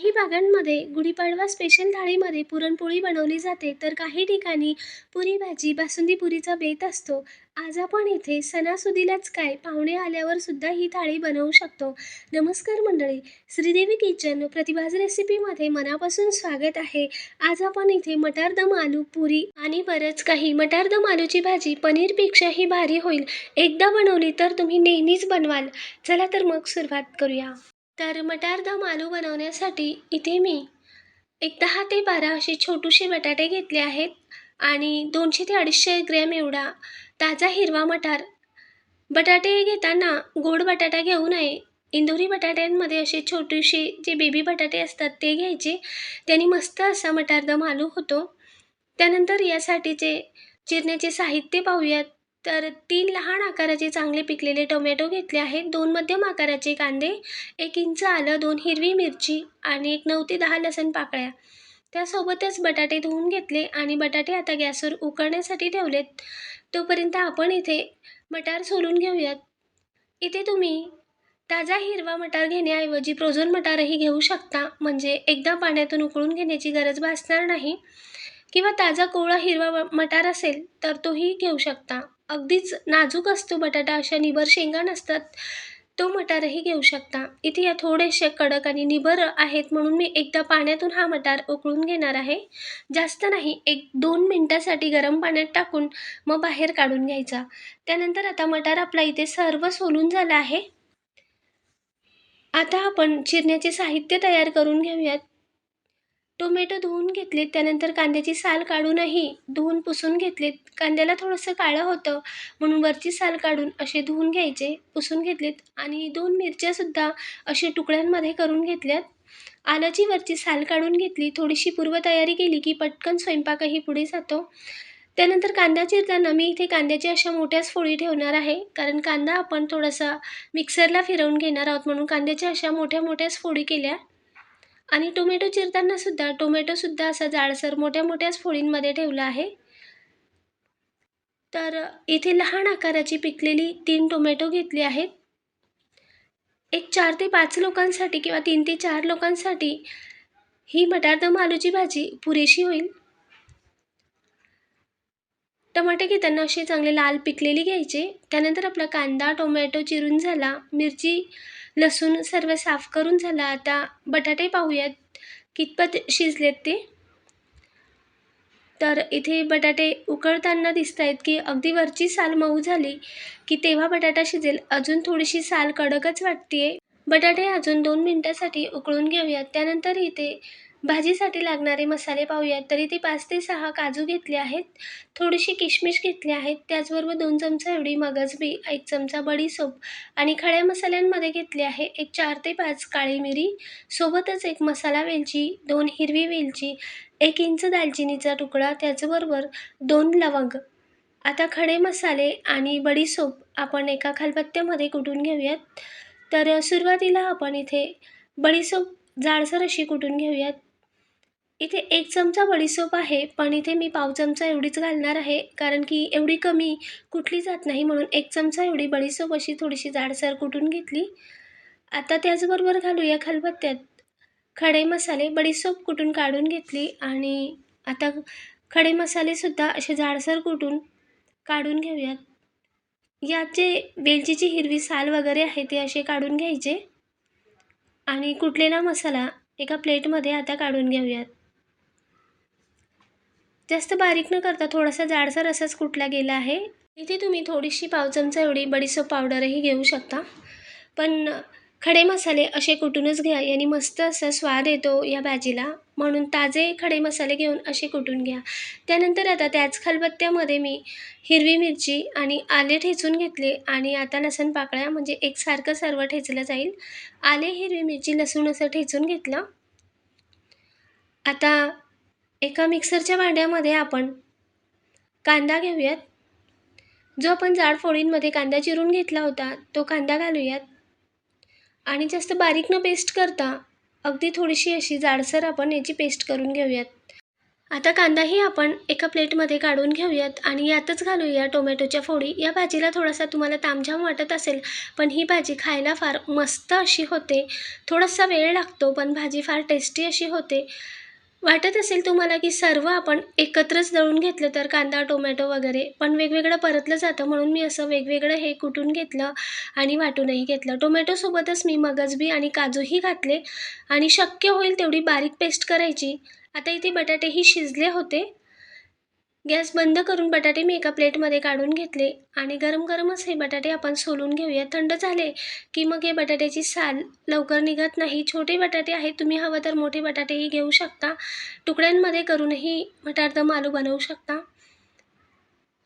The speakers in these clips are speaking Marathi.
काही भागांमध्ये गुढीपाडवा स्पेशल थाळीमध्ये पुरणपोळी बनवली जाते. तर काही ठिकाणी पुरी भाजी बासुंदी पुरीचा बेत असतो. आज आपण इथे सणासुदीलाच काय पाहुणे आल्यावर सुद्धा ही थाळी बनवू शकतो. नमस्कार मंडळी श्रीदेवी किचन प्रतिभाज रेसिपीमध्ये मनापासून स्वागत आहे. आज आपण इथे मटार दम आलू पुरी आणि बरंच काही मटार दम आलूची भाजी पनीरपेक्षाही भारी होईल. एकदा बनवली तर तुम्ही नेहमीच बनवाल. चला तर मग सुरुवात करूया. तर मटार दम आलू बनवण्यासाठी इथे मी एक दहा ते बारा असे छोटूशे बटाटे घेतले आहेत आणि दोनशे ते अडीचशे ग्रॅम एवढा ताजा हिरवा मटार. बटाटे घेताना गोड बटाटा घेऊ नये. इंदोरी बटाट्यांमध्ये असे छोटेसे जे बेबी बटाटे असतात ते घ्यायचे. त्यांनी मस्त असा मटारदम आलू होतो. त्यानंतर यासाठीचे चिरण्याचे साहित्य पाहूयात. तर तीन लहान आकाराचे चांगले पिकलेले टोमॅटो घेतले आहेत. दोन मध्यम आकाराचे कांदे एक इंच आलं दोन हिरवी मिरची आणि एक नऊ ते दहा लसण पाकळ्या. त्यासोबतच बटाटे धुवून घेतले आणि बटाटे आता गॅसवर उकळण्यासाठी ठेवलेत. तोपर्यंत आपण इथे मटार सोलून घेऊयात. इथे तुम्ही ताजा हिरवा मटार घेण्याऐवजी फ्रोझन मटारही घेऊ शकता. म्हणजे एकदा पाण्यातून उकळून घेण्याची गरज भासणार नाही. किंवा ताजा कोवळा हिरवा मटार असेल तर तोही घेऊ शकता. अगदीच नाजूक असतो बटाटा अशा निबर शेंगा नसतात. तो मटारही घेऊ शकता. इथे या थोडेसे कडक आणि निबर आहेत म्हणून मी एकदा पाण्यातून हा मटार उकळून घेणार आहे. जास्त नाही एक दोन मिनटासाठी गरम पाण्यात टाकून मग बाहेर काढून घ्यायचा. त्यानंतर आता मटार आपला इथे सर्व सोलून झाला आहे. आता आपण चिरण्याचे साहित्य तयार करून घेऊयात. टोमॅटो धुवून घेतलेत त्यानंतर कांद्याची साल काढूनही धुवून पुसून घेतलेत. कांद्याला थोडंसं काळं होतं म्हणून वरची साल काढून असे धुवून घ्यायचे पुसून घेतलेत. आणि दोन मिरच्यासुद्धा असे तुकड्यांमध्ये करून घेतल्यात. आल्याची वरची साल काढून घेतली थोडीशी पूर्वतयारी केली की पटकन स्वयंपाकही पुढे जातो. त्यानंतर कांदा चिरताना मी इथे कांद्याची अशा मोठ्याच फोडी ठेवणार आहे कारण कांदा आपण थोडासा मिक्सरला फिरवून घेणार आहोत म्हणून कांद्याच्या अशा मोठ्या मोठ्याच फोडी केल्या. आणि टोमॅटो चिरताना सुद्धा टोमॅटोसुद्धा असा जाडसर मोठ्या मोठ्याच फोडींमध्ये ठेवला आहे. तर इथे लहान आकाराची पिकलेली तीन टोमॅटो घेतली आहेत. एक चार ते पाच लोकांसाठी किंवा तीन ते चार लोकांसाठी ही मटार दम आलूची भाजी पुरेशी होईल. टमाटे घेताना असे चांगले लाल पिकलेली घ्यायचे. त्यानंतर आपला कांदा टोमॅटो चिरून झाला. मिरची लसूण सर्व साफ करून झाला. आता बटाटे पाहूयात. कितपत शिजलेत ते? तर इथे बटाटे उकळताना दिसत आहेत की अगदी वरची साल मऊ झाली की तेव्हा बटाटा शिजेल. अजून थोडीशी साल कडकच वाटते बटाटे अजून दोन मिनटासाठी उकळून घेऊयात. त्यानंतर इथे भाजीसाठी लागणारे मसाले पाहूयात. तर इथे पाच ते सहा काजू घेतले आहेत. थोडीशी किशमिश घेतली आहेत. त्याचबरोबर दोन चमचा एवढी मगजबी एक चमचा बडीसोप आणि खड्या मसाल्यांमध्ये घेतले आहे एक चार ते पाच काळी मिरी. सोबतच एक मसाला वेलची दोन हिरवी वेलची एक इंच दालचिनीचा तुकडा त्याचबरोबर दोन लवंग. आता खडे मसाले आणि बडीसोप आपण एका खलबत्त्यामध्ये कुटून घेऊयात. तर सुरुवातीला आपण इथे बडीसोप जाडसर अशी कुटून घेऊयात. इथे एक चमचा बडीसोप आहे पण इथे मी पाव चमचा एवढीच घालणार आहे कारण की एवढी कमी कुठली जात नाही म्हणून एक चमचा एवढी बडीसोप अशी थोडीशी जाडसर कुटून घेतली. आता त्याचबरोबर घालूया खलबत्त्यात. खडे मसाले बडीसोप कुटून काढून घेतली आणि आता खडे मसालेसुद्धा असे जाडसर कुटून काढून घेऊयात. यात जे वेलचीची हिरवी साल वगैरे आहे ते असे काढून घ्यायचे. आणि कुटलेला मसाला एका प्लेटमध्ये आता काढून घेऊयात. जास्त बारीक न करता थोडासा जाडसर असाच कुठला गेला आहे इथे तुम्ही थोडीशी पाव चमचा एवढी बडीसोप पावडरही घेऊ शकता. पण खडे मसाले असे कुटूनच घ्या यांनी मस्त असा स्वाद येतो या भाजीला. म्हणून ताजे खडे मसाले घेऊन असे कुटून घ्या. त्यानंतर आता त्याच खलबत्त्यामध्ये मी हिरवी मिरची आणि आले ठेचून घेतले आणि आता लसण पाकळ्या म्हणजे एकसारखं सर्व ठेचलं जाईल. आले हिरवी मिरची लसूण असं ठेचून घेतलं. आता एका मिक्सरच्या भांड्यामध्ये आपण कांदा घेऊयात. जो आपण जाड फोडींमध्ये कांदा चिरून घेतला होता तो कांदा घालूयात. आणि जास्त बारीक न पेस्ट करता अगदी थोडीशी अशी जाडसर आपण याची पेस्ट करून घेऊयात. आता कांदाही आपण एका प्लेटमध्ये काढून घेऊयात आणि यातच घालूया टोमॅटोच्या फोडी. या भाजीला थोडासा तुम्हाला तामझाम वाटत असेल पण ही भाजी खायला फार मस्त अशी होते. थोडासा वेळ लागतो पण भाजी फार टेस्टी अशी होते. वाटत असेल तुम्हाला की सर्व आपण एकत्रच दळून घेतलं तर कांदा टोमॅटो वगैरे पण वेगवेगळं परतलं जातं म्हणून मी असं वेगवेगळं हे कुटून घेतलं आणि वाटूनही घेतलं. टोमॅटोसोबतच मी मगजबी आणि काजूही घातले आणि शक्य होईल तेवढी बारीक पेस्ट करायची. आता इथे बटाटेही शिजले होते. गॅस बंद करून बटाटे मी एका प्लेटमध्ये काढून घेतले आणि गरम गरमच हे बटाटे आपण सोलून घेऊया. थंड झाले की मग हे बटाट्याची साल लवकर निघत नाही. छोटे बटाटे आहेत तुम्ही हवं तर मोठे बटाटेही घेऊ शकता. तुकड्यांमध्ये करूनही मटार दम आलू बनवू शकता.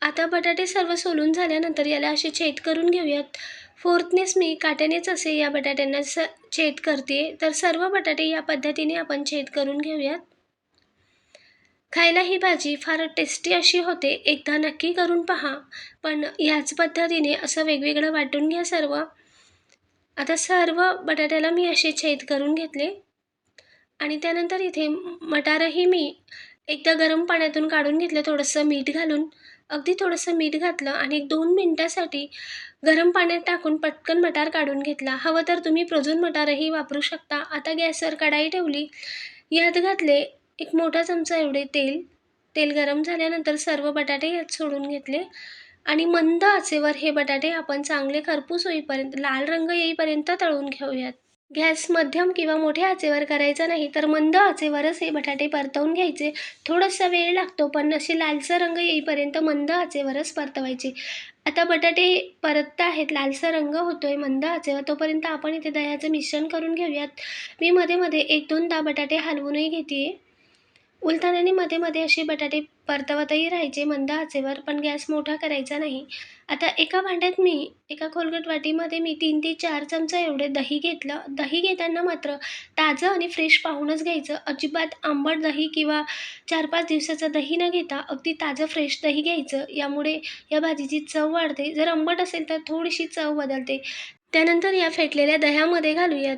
आता बटाटे सर्व सोलून झाल्यानंतर याला असे छेद करून घेऊयात. फोर्थनेस मी काट्यानेच असे या बटाट्यांना स छेद करते. तर सर्व बटाटे या पद्धतीने आपण छेद करून घेऊयात. खायला ही भाजी फार टेस्टी अशी होते एकदा नक्की करून पहा. पण ह्याच पद्धतीने असं वेगवेगळं वाटून घ्या सर्व. आता सर्व बटाट्याला मी असे छेद करून घेतले. आणि त्यानंतर इथे मटारही मी एकदा गरम पाण्यातून काढून घेतलं थोडंसं मीठ घालून. अगदी थोडंसं मीठ घातलं आणि एक दोन मिनटासाठी गरम पाण्यात टाकून पटकन मटार काढून घेतला. हवं तर तुम्ही प्रोजून मटारही वापरू शकता. आता गॅसवर कढाई ठेवली. यात घातले एक मोठा चमचा एवढे तेल तेल गरम झाल्यानंतर सर्व बटाटे यात सोडून घेतले. आणि मंद आचेवर हे बटाटे आपण चांगले खरपूस होईपर्यंत लाल रंग येईपर्यंत तळून घेऊयात. गॅस मध्यम किंवा मोठ्या आचेवर करायचा नाही तर मंद आचेवरच हे बटाटे परतवून घ्यायचे. थोडासा वेळ लागतो पण असे लालसर रंग येईपर्यंत मंद आचेवरच परतवायचे. आता बटाटे परतत आहेत लालसा रंग होतोय मंद आचेवर तोपर्यंत आपण इथे दह्याचं मिश्रण करून घेऊयात. मी मध्ये मध्ये एक दोनदा बटाटे हलवूनही घेते उलथाण्याने मध्ये मध्ये असे बटाटे परतवतही राहायचे मंद आचेवर पण गॅस मोठा करायचा नाही. आता एका भांड्यात मी एका खोलगट वाटीमध्ये मी तीन ते चार चमचा एवढे दही घेतलं. दही घेताना मात्र ताजं आणि फ्रेश पाहूनच घ्यायचं. अजिबात आंबट दही किंवा चार पाच दिवसाचं दही न घेता अगदी ताजं फ्रेश दही घ्यायचं. यामुळे या भाजीची चव वाढते. जर आंबट असेल तर थोडीशी चव बदलते. त्यानंतर या फेटलेल्या दह्यामध्ये घालूयात.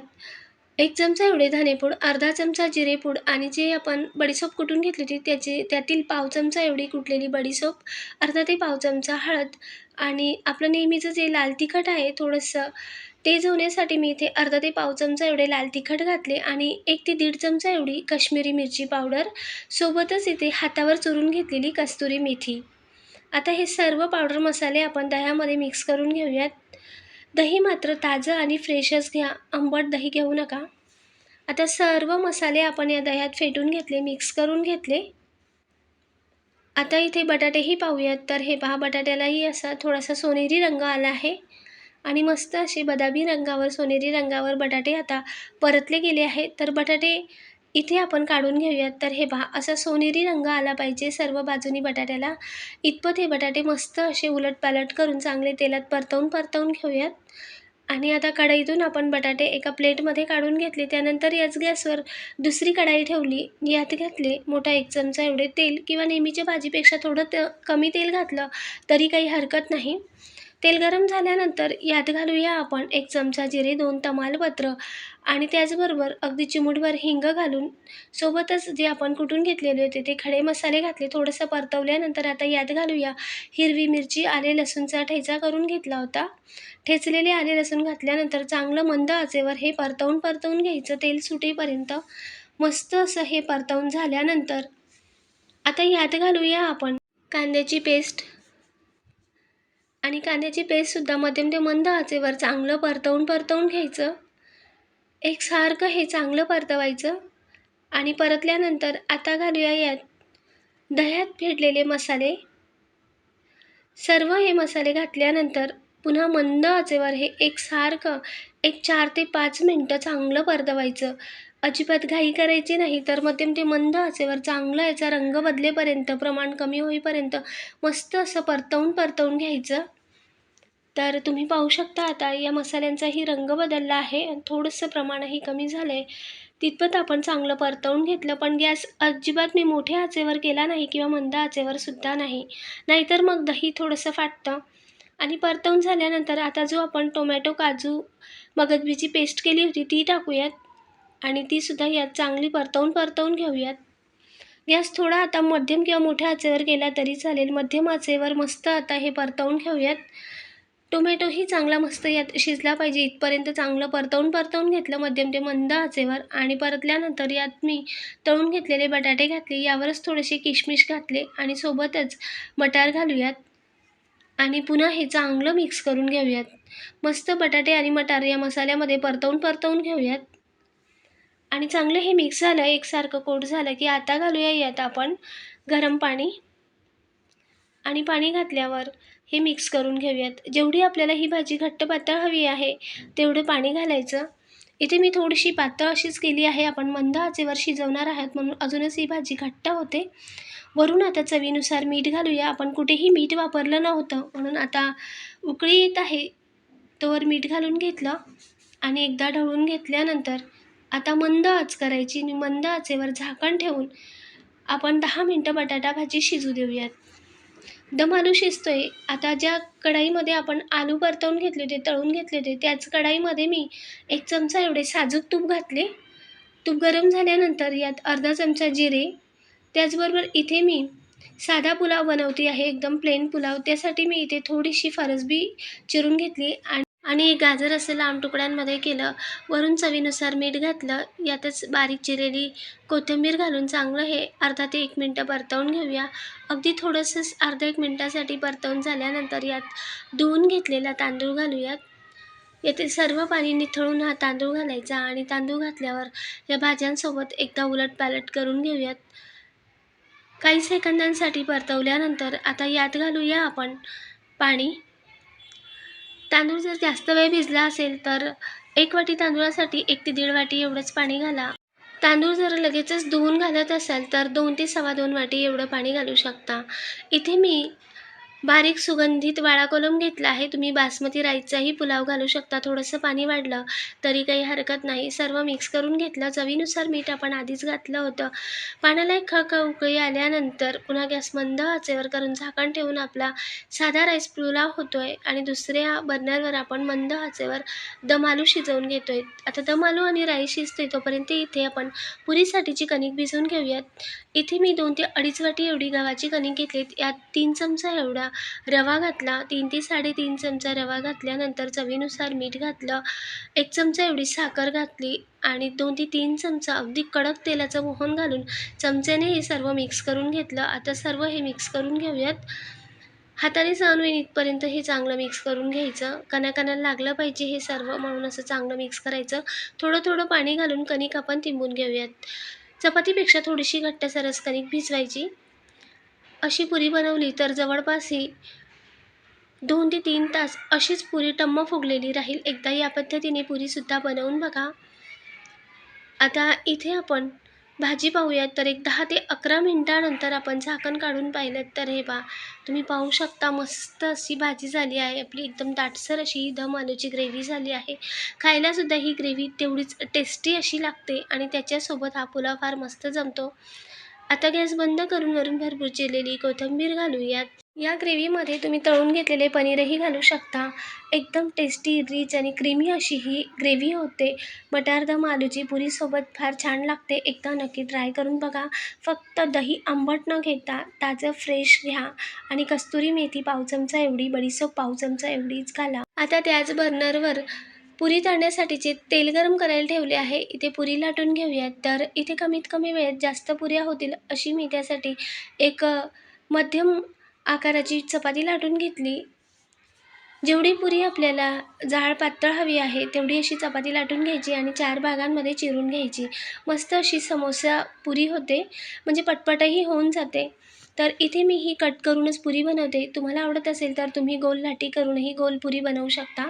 एक चमचा एवढे धनेपूड अर्धा चमचा जिरेपूड आणि जे आपण बडीसोप कुटून घेतली होती त्याची त्यातील पाव चमचा एवढी कुटलेली बडीसोप अर्धा ते पाव चमचा हळद आणि आपलं नेहमीचं जे लाल तिखट आहे थोडंसं तेज होण्यासाठी मी इथे अर्धा ते पाव चमचा एवढे लाल तिखट घातले आणि एक ते दीड चमचा एवढी काश्मीरी मिरची पावडर सोबतच इथे हातावर चुरून घेतलेली कस्तुरी मेथी. आता हे सर्व पावडर मसाले आपण दह्यामध्ये मिक्स करून घेऊयात. दही मात्र ताजं आणि फ्रेशच घ्या. आंबट दही घेऊ नका. आता सर्व मसाले आपण या दह्यात फेटून घेतले मिक्स करून घेतले. आता इथे बटाटेही पाहूयात. तर हे पहा बटाट्यालाही असा थोडासा सोनेरी रंग आला आहे. आणि मस्त असे बदामी रंगावर सोनेरी रंगावर बटाटे आता परतले गेले आहेत. तर बटाटे इथे आपण काढून घेऊयात. तर हे पहा असा सोनेरी रंग आला पाहिजे सर्व बाजूनी बटाट्याला. इतपत हे बटाटे मस्त असे उलटपालट करून चांगले तेलात परतवून परतवून घेऊयात. आणि आता कढईतून आपण बटाटे एका प्लेटमध्ये काढून घेतले. त्यानंतर याच गॅसवर दुसरी कढाई ठेवली. यात घातले मोठा एक चमचा एवढे तेल किंवा नेहमीच्या भाजीपेक्षा थोडं त कमी तेल घातलं तरी काही हरकत नाही. तेल गरम झाल्यानंतर यात घालूया आपण एक चमचा जिरे दोन तमालपत्र आणि त्याचबरोबर अगदी चिमूटभर हिंग घालून सोबतच जे आपण कुटून घेतलेले होते ते खडे मसाले घातले थोडंसं परतवल्यानंतर आता यात घालूया हिरवी मिरची आले लसूणचा ठेचा करून घेतला होता. ठेचलेले आले लसूण घातल्यानंतर चांगलं मंद आचेवर हे परतवून परतवून घ्यायचं तेल सुटेपर्यंत मस्त असं हे परतवून झाल्यानंतर आता यात घालूया आपण कांद्याची पेस्ट. आणि कांद्याची पेस्टसुद्धा मध्यम ते मंद आचेवर चांगलं परतवून परतवून घ्यायचं. एकसारखं हे चांगलं परतवायचं आणि परतल्यानंतर आता घालूया यात दह्यात फेडलेले मसाले. सर्व हे मसाले घातल्यानंतर पुन्हा मंद आचेवर हे एकसारखं एक चार ते पाच मिनटं चांगलं परतवायचं. अजिबात घाई करायची नाही तर मध्यम ते मंद आचेवर चांगलं याचा रंग बदलेपर्यंत प्रमाण कमी होईपर्यंत मस्त असं परतवून परतवून घ्यायचं. तर तुम्ही पाहू शकता आता या मसाल्यांचाही रंग बदलला आहे थोडंसं प्रमाणही कमी झालं आहे तितपत आपण चांगलं परतवून घेतलं पण गॅस अजिबात मी मोठ्या आचेवर केला नाही किंवा मंद आचेवर सुद्धा नाही. नाहीतर मग दही थोडंसं फाटतं. आणि परतवून झाल्यानंतर आता जो आपण टोमॅटो काजू मगजबीची पेस्ट केली होती ती टाकूयात. आणि तीसुद्धा यात चांगली परतवून परतवून घेऊयात. गॅस थोडा आता मध्यम किंवा मोठ्या आचेवर केला तरी चालेल. मध्यम आचेवर मस्त आता हे परतवून घेऊयात. टोमॅटोही चांगला मस्त यात शिजला पाहिजे. इथपर्यंत चांगलं परतवून परतवून घेतलं. मध्यम ते मंद आचेवर आणि परतल्यानंतर यात मी तळून घेतलेले बटाटे घातले. यावरच थोडेसे किशमिश घातले आणि सोबतच मटार घालूयात. आणि पुन्हा हे चांगलं मिक्स करून घेऊयात. मस्त बटाटे आणि मटार या मसाल्यामध्ये परतवून परतवून घेऊयात. आणि चांगलं हे मिक्स झालं एकसारखं कोट झालं की आता घालूया यात आपण गरम पाणी. आणि पाणी घातल्यावर हे मिक्स करून घेऊयात. जेवढी आपल्याला ही भाजी घट्ट पातळ हवी आहे तेवढं पाणी घालायचं. इथे मी थोडीशी पातळ अशीच केली आहे. आपण मंद आचेवर शिजवणार आहात म्हणून अजूनच ही भाजी घट्ट होते. वरून आता चवीनुसार मीठ घालूया. आपण कुठेही मीठ वापरलं नव्हतं म्हणून आता उकळी येत आहे. तोवर मीठ घालून घेतलं आणि एकदा ढवळून घेतल्यानंतर आता मंद आच करायची. आणि मंद आचेवर झाकण ठेवून आपण दहा मिनटं बटाटा भाजी शिजू देऊयात. दम आलू शिजतोय. आता ज्या कढाईमध्ये आपण आलू परतवून घेतले होते तळून घेतले होते त्याच कढाईमध्ये मी एक चमचा एवढे साजूक तूप घातले. तूप गरम झाल्यानंतर यात अर्धा चमचा जिरे. त्याचबरोबर इथे मी साधा पुलाव बनवते आहे एकदम प्लेन पुलाव. त्यासाठी मी इथे थोडीशी फरसबी चिरून घेतली आणि आणि एक गाजर असं लांब तुकड्यांमध्ये केलं वरून चवीनुसार मीठ घातलं यातच बारीक चिरेली कोथिंबीर घालून चांगलं हे अर्धा ते एक मिनटं परतवून घेऊया. अगदी थोडंसंच अर्धा एक मिनटासाठी परतवून झाल्यानंतर यात धुवून घेतलेला तांदूळ घालूयात. येथे सर्व पाणी निथळून हा तांदूळ घालायचा आणि तांदूळ घातल्यावर या भाज्यांसोबत एकदा उलटपालट करून घेऊयात. काही सेकंदांसाठी परतवल्यानंतर आता यात घालूया आपण पाणी. तांदूळ जर जास्त वेळ भिजला असेल तर एक वाटी तांदूळासाठी एक ते दीड वाटी एवढंच पाणी घाला. तांदूळ जर लगेचच धुवून घालत असाल तर दोन ते सव्वा दोन वाटी एवढं पाणी घालू शकता. इथे मी बारीक सुगंधित वाळा कोलम घेतला आहे. तुम्ही बासमती राईसचाही पुलाव घालू शकता. थोडंसं पाणी वाढलं तरी काही हरकत नाही. सर्व मिक्स करून घेतलं. चवीनुसार मीठ आपण आधीच घातलं होतं. पाण्याला एक खळखळ उकळी आल्यानंतर पुन्हा गॅस मंद आचेवर करून झाकण ठेवून आपला साधा राईस पुलाव होतो आहे आणि दुसऱ्या बर्नरवर आपण मंद आचेवर दम आलू शिजवून घेतो आहे आता दम आलू आणि राईस शिजतोय तोपर्यंत इथे आपण पुरीसाठीची कणिक भिजवून घेऊयात. इथे मी दोन ते अडीच वाटी एवढी गव्हाची कणिक घेतलीत. यात तीन चमचा एवढा रवा घातला तीन ते साडेतीन चमचा रवा घातल्यानंतर चवीनुसार मीठ घातलं एक चमचा एवढी साखर घातली आणि दोन ते तीन चमचा अगदी कडक तेलाचं मोहन घालून चमच्याने हे सर्व मिक्स करून घेतलं. आता सर्व हे मिक्स करून घेऊयात. हाताने सहन होईल इथपर्यंत हे चांगलं मिक्स करून घ्यायचं. कणाकणाला लागलं पाहिजे हे सर्व म्हणून असं चांगलं मिक्स करायचं. थोडं थोडं पाणी घालून कणिक आपण तिंबून घेऊयात. चपातीपेक्षा थोडीशी घट्ट सरस कणिक भिजवायची. अशी पुरी बनवली तर जवळपास ही दोन ते तीन तास अशीच पुरी टम्म फुगलेली राहील. एकदा या पद्धतीने पुरीसुद्धा बनवून बघा. आता इथे आपण भाजी पाहूयात. तर एक दहा ते अकरा मिनटानंतर आपण झाकण काढून पाहिलं तर हे बा तुम्ही पाहू शकता मस्त अशी भाजी झाली आहे. आपली एकदम दाटसर अशी ही दम आलूची ग्रेव्ही झाली आहे. खायलासुद्धा ही ग्रेव्ही तेवढीच टेस्टी अशी लागते आणि त्याच्यासोबत हा पुलाव फार मस्त जमतो. आता गॅस बंद करून वरून भरपूर चिरलेली कोथिंबीर घालूयात या ग्रेव्हीमध्ये तुम्ही तळून घेतलेले पनीरही घालू शकता. एकदम टेस्टी रिच आणि क्रीमी अशी ही ग्रेव्ही होते. बटार दम आलूची पुरीसोबत फार छान लागते. एकदा नक्की ट्राय करून बघा. फक्त दही आंबट न घेता ताजं फ्रेश घ्या आणि कस्तुरी मेथी पाव चमचा एवढी बडीसोप पाव चमचा एवढीच घाला. आता त्याच बर्नरवर पुरी तळण्यासाठीचे तेल गरम करायला ठेवले आहे. इथे पुरी लाटून घेऊयात. तर इथे कमीत कमी वेळेत जास्त पुऱ्या होतील अशी मी त्यासाठी एक मध्यम आकाराची चपाती लाटून घेतली. जेवढी पुरी आपल्याला जाळ पातळ हवी आहे तेवढी अशी चपाती लाटून घ्यायची आणि चार भागांमध्ये चिरून घ्यायची. मस्त अशी समोसा पुरी होते. म्हणजे पटपटही होऊन जाते. तर इथे मी ही कट करूनच पुरी बनवते. तुम्हाला आवडत असेल तर तुम्ही गोल लाटी करूनही गोल पुरी बनवू शकता.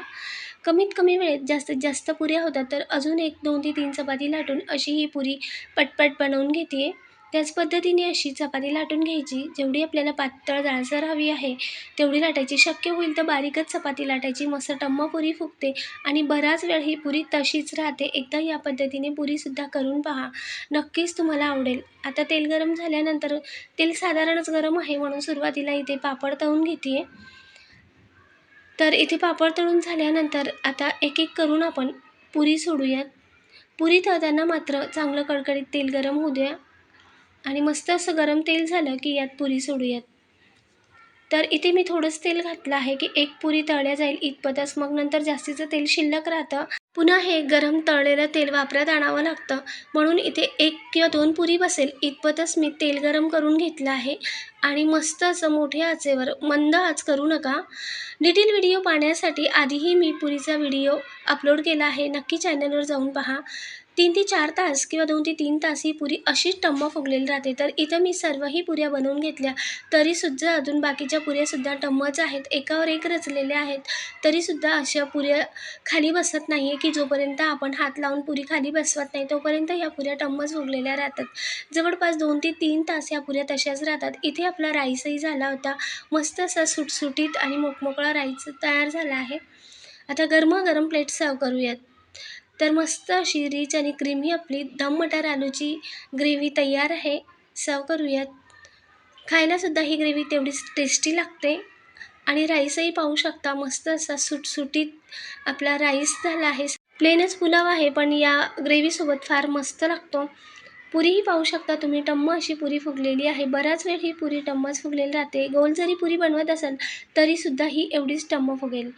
कमीत कमी वेळेत जास्तीत जास्त पुऱ्या होतात तर अजून एक दोन ते तीन चपाती लाटून अशी ही पुरी पटपट बनवून घेते. त्याच पद्धतीने अशी चपाती लाटून घ्यायची. जेवढी आपल्याला पातळ जाळसर हवी आहे तेवढी लाटायची. शक्य होईल तर बारीकच चपाती लाटायची. मस्त टम्म पुरी फुगते आणि बराच वेळ ही पुरी तशीच राहते. एकदा या पद्धतीने पुरीसुद्धा करून पहा. नक्कीच तुम्हाला आवडेल. आता तेल गरम झाल्यानंतर तेल साधारणच गरम आहे म्हणून सुरुवातीला इथे पापड तळून घेते. तर इथे पापड तळून झाल्यानंतर आता एक एक करून आपण पुरी सोडूयात. पुरी तळताना मात्र चांगलं कडकडीत तेल गरम होऊ द्या आणि मस्त असं गरम तेल झालं की यात पुरी सोडूयात. तर इथे मी थोडंच तेल घातलं आहे की एक पुरी तळल्या जाईल इतपतच मग नंतर जास्तीचं तेल शिल्लक राहतं पुन्हा हे गरम तळलेलं तेल वापरात आणावं लागतं. म्हणून इथे एक किंवा दोन पुरी बसेल. इतपतच मी तेल गरम करून घेतलं आहे. आणि मस्त असं मोठ्या आचेवर मंद आच करू नका. डिटेल व्हिडिओ पाहण्यासाठी आधीही मी पुरीचा व्हिडिओ अपलोड केला आहे. नक्की चॅनलवर जाऊन पहा. तीन ते चार तास किंवा दोन ते तीन तास ही पुरी अशीच टम्म फुगलेली राहते. तर इथं मी सर्वही पुऱ्या बनवून घेतल्या. तरीसुद्धा अजून बाकीच्या पुऱ्यासुद्धा टम्मच आहेत. एकावर एक रचलेल्या आहेत. तरीसुद्धा अशा पुऱ्या खाली बसत नाही आहे की जोपर्यंत आपण हात लावून पुरी खाली बसवत नाही तोपर्यंत ह्या पुऱ्या टम्मच फुगलेल्या राहतात. जवळपास दोन ते तीन तास ह्या पुऱ्या तशाच राहतात. इथे आपला राईसही झाला होता. मस्त असा सुटसुटीत आणि मोकमोकळा राईस तयार झाला आहे. आता गरमागरम प्लेट सर्व करूयात. तर मस्त अशी रिच आणि क्रीमी आपली दम मटार आलूची ग्रेव्ही तयार आहे. सर्व करूयात. खायलासुद्धा ही ग्रेव्ही तेवढीच टेस्टी लागते. आणि राईसही पाहू शकता मस्त असा सुटसुटीत आपला राईस झाला आहे. प्लेनच पुलाव आहे पण या ग्रेव्हीसोबत फार मस्त लागतो. पुरीही पाहू शकता तुम्ही. टम्म अशी पुरी फुगलेली आहे. बराच वेळ ही पुरी टम्मच फुगलेली राहते. गोल जरी पुरी बनवत असाल तरीसुद्धा ही एवढीच टम्म फुगेल.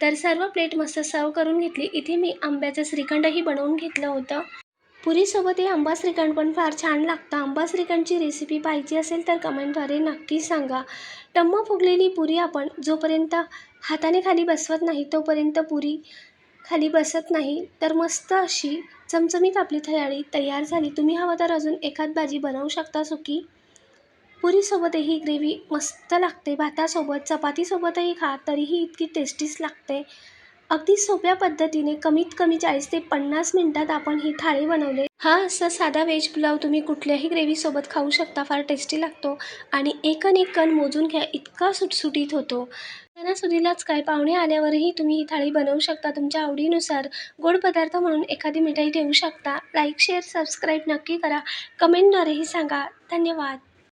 तर सर्व प्लेट मस्त सर्व करून घेतली. इथे मी आंब्याचं श्रीखंडही बनवून घेतलं होतं. पुरीसोबत हे आंबा श्रीखंड पण फार छान लागतं. आंबा श्रीखंडची रेसिपी पाहिजे असेल तर कमेंटद्वारे नक्की सांगा. टम्म फुगलेली पुरी आपण जोपर्यंत हाताने खाली बसवत नाही तोपर्यंत पुरी खाली बसत नाही. तर मस्त अशी चमचमीत आपली थयाळी तयार झाली. तुम्ही हवं तर अजून एखाद भाजी बनवू शकता सुकी. पुरीसोबतही ग्रेव्ही मस्त लागते. भातासोबत चपातीसोबतही खा तरीही इतकी टेस्टीच लागते. अगदी सोप्या पद्धतीने कमीत कमी चाळीस ते पन्नास मिनटात आपण ही थाळी बनवले. हा असा साधा व्हेज पुलाव तुम्ही कुठल्याही ग्रेव्हीसोबत खाऊ शकता फार टेस्टी लागतो आणि एकन एक कण मोजून घ्या इतका सुटसुटीत होतो. सणासुदीलाच काय पाहुणे आल्यावरही तुम्ही ही थाळी बनवू शकता. तुमच्या आवडीनुसार गोड पदार्थ म्हणून एखादी मिठाई ठेवू शकता. लाईक शेअर सबस्क्राईब नक्की करा. कमेंटद्वारेही सांगा. धन्यवाद.